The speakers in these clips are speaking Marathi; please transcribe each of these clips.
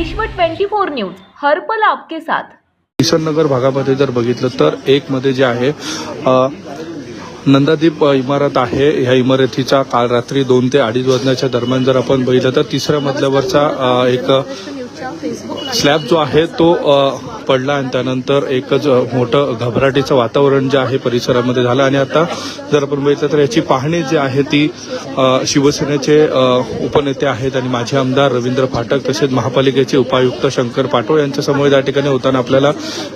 विश्व 24 न्यूज हर्पल आपके साथ. किशननगर भागामध्ये जर बघितलं तर एक मध्ये जे आहे नंदादीप इमारत आहे. ह्या इमारतीचा काल रात्री दोन ते अडीच वाजण्याच्या दरम्यान जर आपण बघितलं तर तिसऱ्या मजल्यावरचा एक स्लॅब जो आहे तो पडला आणि त्यानंतर एकच मोठं घबराटीचं वातावरण जे आहे परिसरामध्ये झालं. आणि आता जर आपण बघितलं तर याची पाहणी जी आहे ती शिवसेनेचे उपनेते आहेत आणि माजी आमदार रवींद्र फाटक तसेच महापालिकेचे उपायुक्त शंकर पाटोळ यांच्यासमोर या ठिकाणी होताना आपल्याला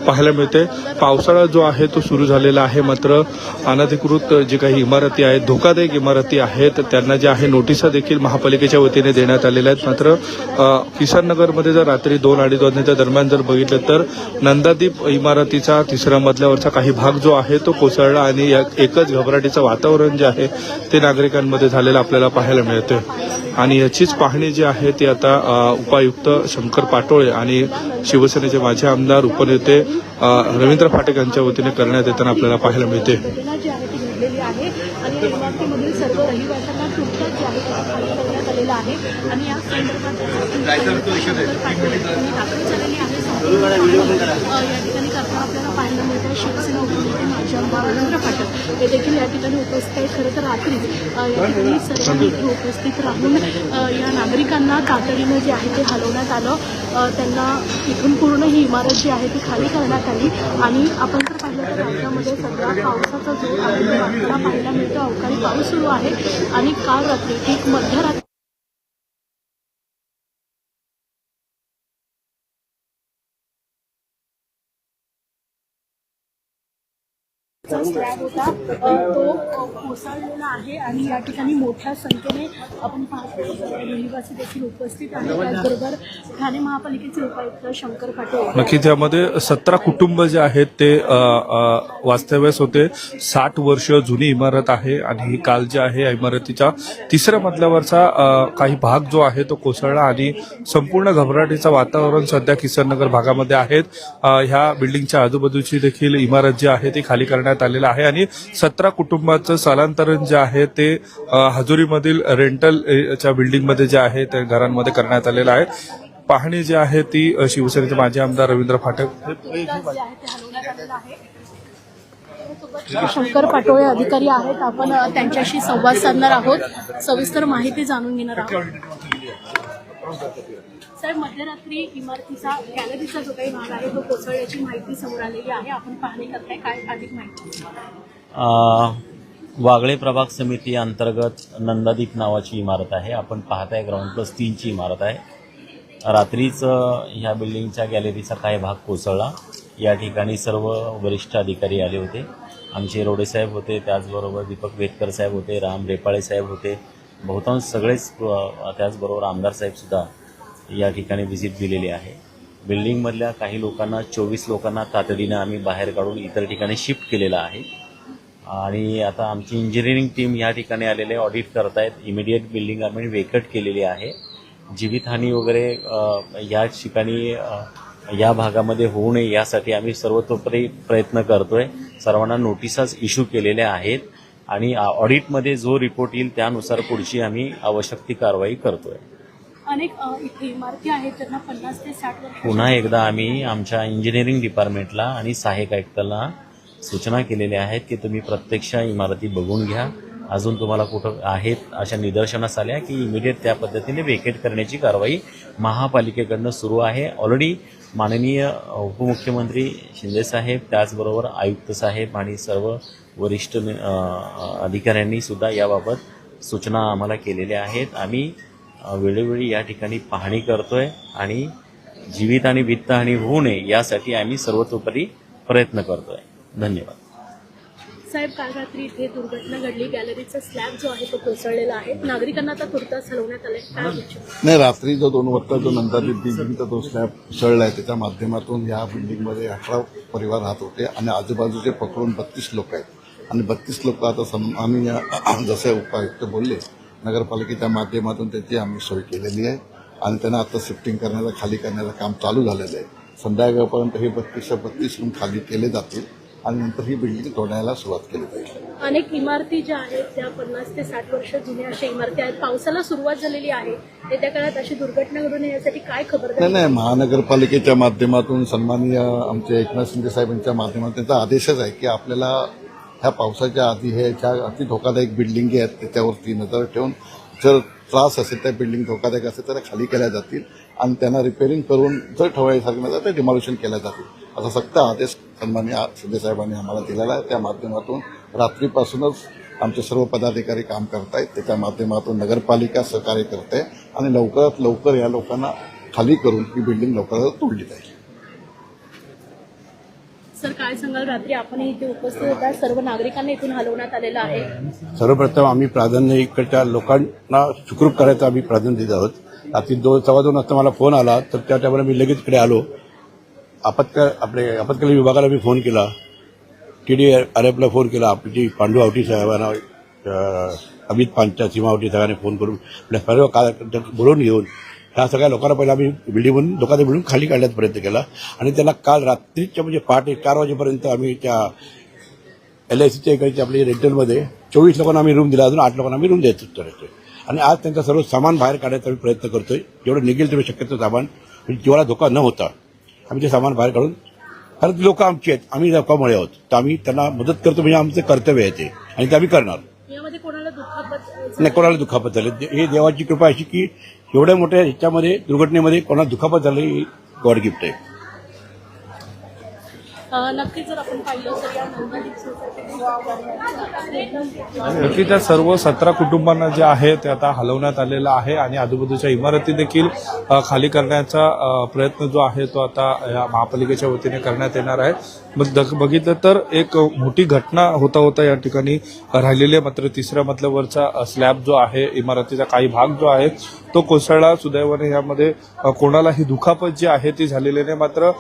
पाहायला मिळते. पावसाळा जो आहे तो सुरू झालेला आहे. मात्र अनधिकृत जे काही इमारती आहेत धोकादायक इमारती आहेत त्यांना जे आहे नोटिसा देखील महापालिकेच्या वतीने देण्यात आलेल्या आहेत. मात्र अ, किशननगरमध्ये जर रात्री दोन अडीच वाजण्याच्या दरम्यान जर बघितलं तर नंदादीप इमारतीचा तिसऱ्या मजल्यावरचा काही भाग जो आहे तो कोसळला आणि या एकच घबराटीचं वातावरण जे आहे ते नागरिकांमध्ये झालेलं आपल्याला पाहायला मिळते आणि याचीच पाहणी जी आहे ती आता उपायुक्त शंकर पाटोळे आणि शिवसेनेचे माजी आमदार उपनेते रवींद्र फाटक यांच्या वतीने करण्यात येताना आपल्याला पाहायला मिळते घटना जी आहे ती घडलेली आहे आणि या इमारतीमधील सर्व रहिवाशांना तुर्तास जे आहे ते खाली करण्यात आलेलं आहे. आणि या संदर्भात दाखल झालेली आहे. या ठिकाणी करताना आपल्याला पाहायला मिळत शिवसेना उपनेते माजी आमदार रवींद्र फाटक हे देखील या ठिकाणी उपस्थित आहेत. खरं तर रात्री या ठिकाणी सर्वांनी इथे उपस्थित राहून या नागरिकांना तातडीनं जे आहे ते हलवण्यात आलं. त्यांना इथून पूर्ण ही इमारत जी आहे ती खाली करण्यात आली. आणि आपण जर पाहिलं तर राज्यामध्ये सध्या पावसाचा जोर आहे. पाहायला मिळतो. अवकाळी पाऊस सुरू आहे. आणि काल रात्री ठीक मध्यरात्री स्लॅब होता तो कोसळलेला आहे आणि या ठिकाणी मोठ्या संख्येने आपण पाहतो रहिवासी देखील उपस्थित आहेत त्याचबरोबर ठाणे महापालिकेचे उपायुक्त शंकर पाटील. नक्की त्यामध्ये सतरा कुटुंब जे आहेत ते वास्तव्यास होते. साठ वर्ष जुनी इमारत आहे आणि काल जे आहे या इमारतीच्या तिसऱ्या मजल्यावरचा काही भाग जो आहे तो कोसळला आणि संपूर्ण घबराटीचं वातावरण सध्या किसननगर भागामध्ये आहेत. ह्या बिल्डिंगच्या आजूबाजूची देखील इमारत जी आहे ती खाली करण्यात आलेलं आहे. आणि सतरा कुटुंबाचं स्थलांतरण जे आहे ते हजुरीमधील रेंटल बिल्डिंगमध्ये जे आहे ते घरांमध्ये करण्यात आलेलं आहे. पाहणी जी आहे ती शिवसेनेचे माजी आमदार रवींद्र फाटक शंकर पाटोळे अधिकारी आहेत. आपण त्यांच्याशी संवाद साधणार आहोत. सविस्तर माहिती जाणून घेणार आहोत. साहेब मध्यरात्री इमारतीचा गॅलरीचा जो काही भाग आहे तो कोसळल्याची माहिती समोर आलेली आहे. आपण पाहणी करताय. काय अधिक माहिती? वागळे प्रभाग समिती अंतर्गत नंदादीप नावाची इमारत आहे. आपण पाहताय ग्राउंड प्लस तीनची इमारत आहे. रात्रीच ह्या बिल्डिंगच्या गॅलरीचा काही भाग कोसळला. या ठिकाणी सर्व वरिष्ठ अधिकारी आले होते. आमचे रोडे साहेब होते त्याचबरोबर दीपक वेटकर साहेब होते राम रेपाळे साहेब होते. बहुतांश सगळेच त्याचबरोबर आमदार साहेबसुद्धा या ठिकाणी व्हिजिट दिलेली आहे. बिल्डिंगमधल्या काही लोकांना चोवीस लोकांना तातडीनं आम्ही बाहेर काढून इतर ठिकाणी शिफ्ट केलेलं आहे. आणि आता आमची इंजिनिअरिंग टीम या ठिकाणी आलेले ऑडिट करतायत. इमिडिएट बिल्डिंग आम्ही वेकट केलेली आहे. जीवितहानी वगैरे या ठिकाणी या भागामध्ये होऊ नये यासाठी आम्ही सर्वतोपरी प्रयत्न करतोय. सर्वांना नोटिसाच इश्यू केलेल्या आहेत. आणि ऑडिटमध्ये जो रिपोर्ट येईल त्यानुसार पुढची आम्ही आवश्यक ती कारवाई करतोय. अनेक इथे इमारती आहेत त्यांना पन्नास ते साठ वर्ष पुन्हा एकदा आम्ही आमच्या इंजिनिअरिंग डिपार्टमेंटला आणि सहाय्यक आयुक्ताला सूचना केलेल्या आहेत की तुम्ही प्रत्यक्ष इमारती बघून घ्या. अजून तुम्हाला कुठं आहेत अशा निदर्शनास आल्या की इमिडिएट त्या पद्धतीने वेकेट करण्याची कारवाई महापालिकेकडनं सुरू आहे. ऑलरेडी माननीय उपमुख्यमंत्री शिंदेसाहेब त्याचबरोबर आयुक्त साहेब आणि सर्व वरिष्ठ अधिकाऱ्यांनी सुद्धा याबाबत सूचना आम्हाला केलेल्या आहेत. आम्ही वेळोवेळी या ठिकाणी पाहणी करतोय आणि जीवित आणि वित्तहानी होऊ नये यासाठी आम्ही सर्वतोपरी प्रयत्न करतोय. धन्यवाद. साहेब काल रात्री इथे दुर्घटना घडली. गॅलरीचा स्लॅब जो आहे तो कोसळलेला आहे. नागरिकांना आता तुर्तास हलवण्यात आले काय अपेक्षा? नाही रात्री जो दोन वाजता जो नंदादीप बिल्डिंगचा जो स्लॅब सळलाय त्याच्या माध्यमातून या बिल्डिंगमध्ये अठरा परिवार राहत होते आणि आजूबाजूचे पकडून बत्तीस लोक आहेत. आणि बत्तीस लोक आता सम आम्ही या जसे उपायुक्त बोलले नगरपालिकेच्या माध्यमातून त्याची आम्ही सोय केलेली आहे. आणि त्यांना आता शिफ्टिंग करण्याचं खाली करण्याचं काम चालू झालेलं आहे. संध्याकाळपर्यंत हे बत्तीसशे बत्तीस रूम खाली केले जातील आणि नंतर ही बिल्डिंग तोडायला सुरुवात केली पाहिजे अनेक इमारती ज्या आहेत त्या पन्नास ते साठ वर्ष जुन्या अशा इमारती आहेत पावसाला सुरुवात झालेली आहे. येत्या काळात अशी दुर्घटना घडू नये यासाठी काय नाही खबरदारी नाही महानगरपालिकेच्या माध्यमातून सन्माननीय आमचे एकनाथ शिंदे साहेबांच्या माध्यमातून त्यांचा आदेशच आहे की आपल्याला ह्या पावसाच्या आधी हे ज्या अति धोकादायक बिल्डिंगी आहेत त्याच्यावरती नजर ठेवून जर त्रास असेल त्या बिल्डिंग धोकादायक असेल तर खाली केल्या जातील आणि त्यांना रिपेअरिंग करून जर ठेवायसारखं नसेल तर डिमॉलिशन केल्या जातील. असा सक्त आदेश सन्मान्य शिंदे आम्हाला दिलेला आहे. त्या माध्यमातून रात्रीपासूनच आमचे सर्व पदाधिकारी काम करतायत. त्याच्या माध्यमातून नगरपालिका सहकार्य करते आणि लवकरात लवकर या लोकांना खाली करून ही बिल्डिंग लवकरात तोडली जाईल. सर काय सांगाल रात्री आपण इथे उपस्थित होता. सर्व नागरिकांना इथून हलवण्यात आलेलं आहे. सर्वप्रथम आम्ही प्राधान्य इकडच्या लोकांना सुखरूप करायचं आम्ही प्राधान्य देत आहोत. रात्री दोन सव्वा दोन वाजता मला फोन आला तर त्या टायमाला मी लगेच इकडे आलो. आपत्काल आपले आपत्कालीन विभागाला मी फोन केला. टी डी आर एफला फोन केला. आपली पांडू आवटी साहेबांना अमित पांच्या सीमा आवटी साहेबांनी फोन करून आपल्या सर्व कार्यकर्त्यांना बोलवून घेऊन ह्या सगळ्या लोकांना पहिला आम्ही बिल्डिंगमधून लोकांना बिल्डिंग खाली काढण्याचा प्रयत्न केला. आणि त्यांना काल रात्रीच्या म्हणजे पहाटे चार वाजेपर्यंत आम्ही त्या एल आय सीच्या इकडचे आपल्या रेंटलमध्ये चोवीस लोकांना आम्ही रूम दिला अजून आठ लोकांना आम्ही रूम द्यायचो आणि आज त्यांचं सर्व सामान बाहेर काढायचा आम्ही प्रयत्न करतोय. जेवढं निघेल तेवढं शक्यतो सामान म्हणजे जीवाला धोका न होता आम्ही ते सामान बाहेर काढून कारण लोकं आमची आहेत आम्ही लोकांमुळे आहोत. तर आम्ही त्यांना मदत करतो म्हणजे आमचं कर्तव्य आहे ते. आणि ते आम्ही करणार. नाही कोणाला दुखापत झाली. हे देवाची कृपा अशी की एवढ्या मोठ्या ह्याच्यामध्ये दुर्घटनेमध्ये कोणाला दुखापत झाली गॉड गिफ्ट आहे. नक्कीच जर आपण पाहिलं तर या नंदादीप सोसायटीमध्ये नक्की त्या सर्व सतरा कुटुंबांना जे आहे ते आता हलवण्यात आलेलं आहे आणि आजूबाजूच्या इमारती देखील खाली करण्याचा प्रयत्न जो आहे तो आता या महापालिकेच्या वतीने करण्यात येणार आहे. मग बघितलं तर एक मोठी घटना होता होता या ठिकाणी राहिलेले मात्र तिसऱ्या मजल्यावरचा स्लॅब जो आहे इमारतीचा काही भाग जो आहे तो कोसळला. सुदैवाने यामध्ये कोणालाही दुखापत जी आहे ती झालेली नाही. मात्र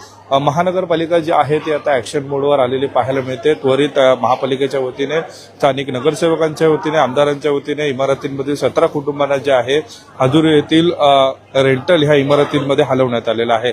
महानगरपालिका जी आहे ती आता ऍक्शन मोडवर आलेली पाहायला मिळते. त्वरित महापालिकेच्या वतीने स्थानिक नगरसेवकांच्या वतीने आमदारांच्या वतीने इमारतींमधील सतरा कुटुंबांना जे आहे हजुरी येथील रेंटल ह्या इमारतींमध्ये हलवण्यात आलेलं आहे.